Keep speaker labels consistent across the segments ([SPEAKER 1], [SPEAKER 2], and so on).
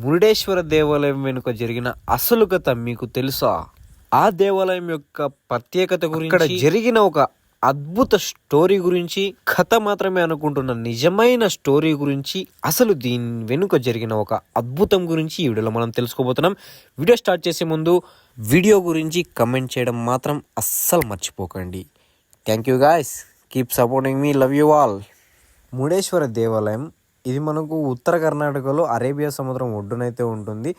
[SPEAKER 1] మురుడేశ్వర దేవాలయం వెనుక జరిగిన అసలు కథ మీకు తెలుసా? ఆ దేవాలయం యొక్క ప్రత్యేకత గురించి ఇక్కడ జరిగిన ఒక అద్భుత స్టోరీ గురించి కథ మాత్రమే అనుకుంటున్న నిజమైన స్టోరీ గురించి అసలు దీని వెనుక జరిగిన ఒక అద్భుతం గురించి ఈ వీడియోలో మనం తెలుసుకోబోతున్నాం. వీడియో స్టార్ట్ చేసే ముందు వీడియో గురించి కమెంట్ చేయడం మాత్రం అస్సలు మర్చిపోకండి. Thank you guys keep supporting me love you all Mudeshwara దేవాలయం ఇది మనకు ఉత్తర కర్ణాటకలో అరేబియా సముద్రం ఒడ్డునైతే ఉంటుంది.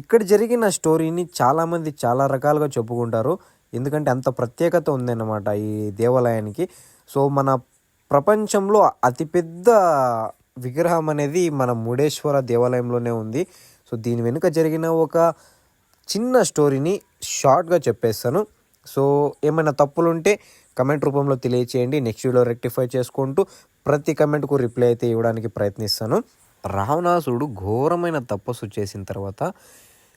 [SPEAKER 1] ఇక్కడ జరిగిన స్టోరీని చాలామంది చాలా రకాలుగా చెప్పుకుంటారు. ఎందుకంటే అంత ప్రత్యేకత ఉందన్నమాట ఈ దేవాలయానికి. సో మన ప్రపంచంలో అతిపెద్ద విగ్రహం అనేది మన ముడేశ్వర దేవాలయంలోనే ఉంది. సో దీని వెనుక జరిగిన ఒక చిన్న స్టోరీని షార్ట్గా చెప్పేస్తాను. సో ఏమైనా తప్పులుంటే కమెంట్ రూపంలో తెలియచేయండి. నెక్స్ట్ వీడియో రెక్టిఫై చేసుకుంటూ ప్రతి కమెంట్కు రిప్లై అయితే ఇవ్వడానికి ప్రయత్నిస్తాను. రావణాసుడు ఘోరమైన తపస్సు చేసిన తర్వాత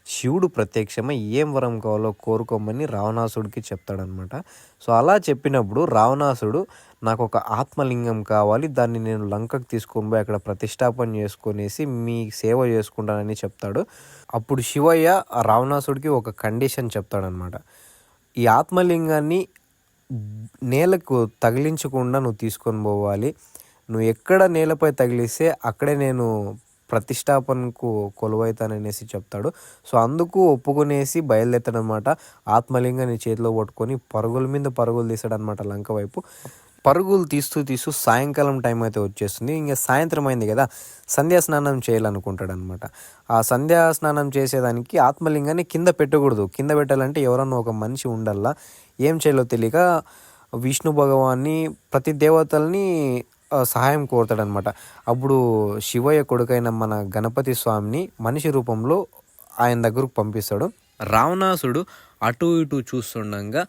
[SPEAKER 1] శివుడు ప్రత్యక్షమై ఏం వరం కావాలో కోరుకోమని రావణాసుడికి చెప్తాడనమాట సో అలా చెప్పినప్పుడు రావణాసుడు నాకు ఒక ఆత్మలింగం కావాలి దాన్ని నేను లంకకు తీసుకొని పోయి అక్కడ ప్రతిష్టాపన చేసుకునేసి మీ సేవ చేసుకుంటానని చెప్తాడు. అప్పుడు శివయ్య రావణాసుడికి ఒక కండిషన్ చెప్తాడనమాట ఈ ఆత్మలింగాన్ని నేలకు తగిలించకుండా నువ్వు తీసుకొని పోవాలి. నువ్వు ఎక్కడ నేలపై తగిలిస్తే అక్కడే నేను ప్రతిష్టాపనకు కొలువైతాననేసి చెప్తాడు. సో అందుకు ఒప్పుకునేసి బయలుదేరతాడనమాట ఆత్మలింగాన్ని చేతిలో పట్టుకొని పరుగుల మీద పరుగులు తీసాడనమాట లంక వైపు. పరుగులు తీస్తూ తీస్తూ సాయంకాలం టైం అయితే వచ్చేస్తుంది. ఇంకా సాయంత్రం అయింది కదా సంధ్యా స్నానం చేయాలనుకుంటాడు అనమాట ఆ సంధ్యా స్నానం చేసేదానికి ఆత్మలింగాన్ని కింద పెట్టకూడదు. కింద పెట్టాలంటే ఎవరన్నా ఒక మనిషి ఉండల్లా ఏం చేయాలో తెలియక విష్ణు భగవాన్ని ప్రతి దేవతల్ని సహాయం కోరుతాడనమాట అప్పుడు శివయ్య కొడుకైన మన గణపతి స్వామిని మనిషి రూపంలో ఆయన దగ్గరకు పంపిస్తాడు. రావణాసుడు అటు ఇటు చూస్తుండగా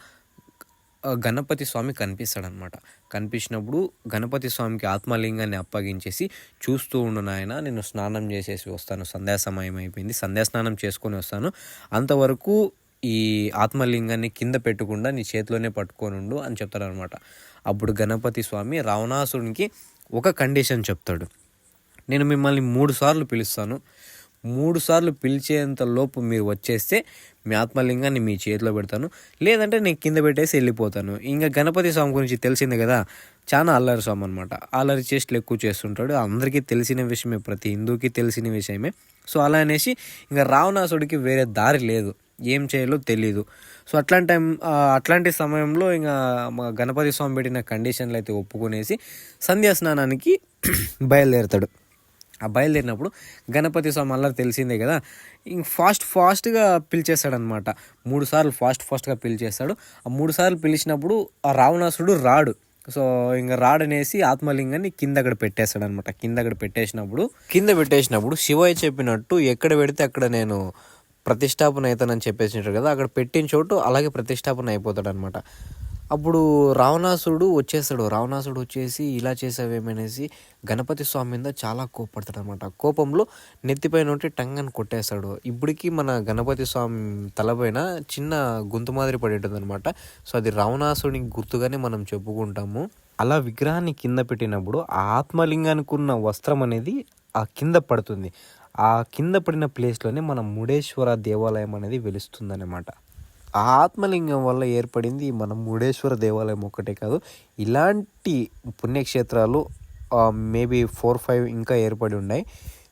[SPEAKER 1] గణపతి స్వామి కనిపిస్తాడనమాట కనిపించినప్పుడు గణపతి స్వామికి ఆత్మలింగాన్ని అప్పగించేసి చూస్తూ ఉండు నాయన నేను స్నానం చేసేసి వస్తాను. సంధ్యా సమయం అయిపోయింది. సంధ్యా స్నానం చేసుకొని వస్తాను. అంతవరకు ఈ ఆత్మలింగాన్ని కింద పెట్టకుండా నీ చేతిలోనే పట్టుకొని ఉండు అని చెప్తాడనమాట అప్పుడు గణపతి స్వామి రావణాసుడికి ఒక కండిషన్ చెప్తాడు. నేను మిమ్మల్ని మూడు సార్లు పిలుస్తాను. మూడు సార్లు పిలిచేంత లోపు మీరు వచ్చేస్తే మీ ఆత్మలింగాన్ని మీ చేతిలో పెడతాను. లేదంటే నేను కింద పెట్టేసి వెళ్ళిపోతాను. ఇంకా గణపతి స్వామి గురించి తెలిసిందే కదా? చాలా అల్లరి స్వామి అనమాట అల్లరి చేష్టలు ఎక్కువ చేస్తుంటాడు. అందరికీ తెలిసిన విషయమే ప్రతి హిందూకి తెలిసిన విషయమే. సో అలా అనేసి ఇంకా రావణాసుడికి వేరే దారి లేదు. ఏం చేయాలో తెలీదు. సో అట్లాంటి టైం అట్లాంటి సమయంలో ఇంకా మా గణపతి స్వామి పెట్టిన కండిషన్లు అయితే ఒప్పుకునేసి సంధ్యా స్నానానికి బయలుదేరుతాడు. బయలుదేరినప్పుడు గణపతి స్వామి అల్లరి తెలిసిందే కదా. ఇంక ఫాస్ట్ ఫాస్ట్గా పిలిచేస్తాడనమాట మూడు సార్లు ఫాస్ట్ ఫాస్ట్గా పిలిచేస్తాడు. ఆ మూడు సార్లు పిలిచినప్పుడు ఆ రావణాసుడు రాడు. సో ఇంకా రాడనేసి ఆత్మలింగాన్ని కింద అక్కడ పెట్టేస్తాడు అనమాట కింద అక్కడ పెట్టేసినప్పుడు కింద పెట్టేసినప్పుడు శివయ్య చెప్పినట్టు ఎక్కడ పెడితే అక్కడ నేను ప్రతిష్టాపన అవుతానని చెప్పేసింటాడు కదా. అక్కడ పెట్టిన చోటు అలాగే ప్రతిష్టాపన అయిపోతాడు అనమాట అప్పుడు రావణాసుడు వచ్చేస్తాడు. రావణాసుడు వచ్చేసి ఇలా చేసావేమనేసి గణపతి స్వామి మీద చాలా కోపడతాడు అనమాట కోపంలో నెత్తిపైన ఉంటే టంగని కొట్టేస్తాడు. ఇప్పటికీ మన గణపతి స్వామి తలపైన చిన్న గుంత మాదిరి పడి ఉంటుంది అనమాట సో అది రావణాసుడికి గుర్తుగానే మనం చెప్పుకుంటాము. అలా విగ్రహాన్ని కింద పెట్టినప్పుడు ఆ ఆత్మలింగానికి ఉన్న వస్త్రం అనేది ఆ కింద పడుతుంది. ఆ కింద పడిన ప్లేస్లోనే మన ముడేశ్వర దేవాలయం అనేది వెలుస్తుందన్నమాట. ఆత్మలింగం వల్ల ఏర్పడింది మన ముడేశ్వర దేవాలయం ఒక్కటే కాదు. ఇలాంటి పుణ్యక్షేత్రాలు మేబీ ఫోర్ ఫైవ్ ఇంకా ఏర్పడి ఉన్నాయి.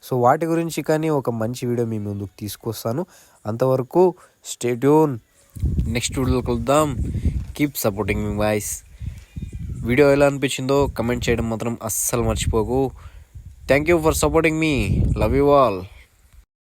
[SPEAKER 1] సో వాటి గురించి కానీ ఒక మంచి వీడియో మీ ముందుకు తీసుకొస్తాను. అంతవరకు స్టేట్యూన్ నెక్స్ట్ వీడియోలో కలుద్దాం. కీప్ సపోర్టింగ్ మీ వాయిస్ వీడియో ఎలా అనిపించిందో కమెంట్ చేయడం మాత్రం అస్సలు మర్చిపోకు. థ్యాంక్ యూ ఫర్ సపోర్టింగ్ మీ లవ్ యూ ఆల్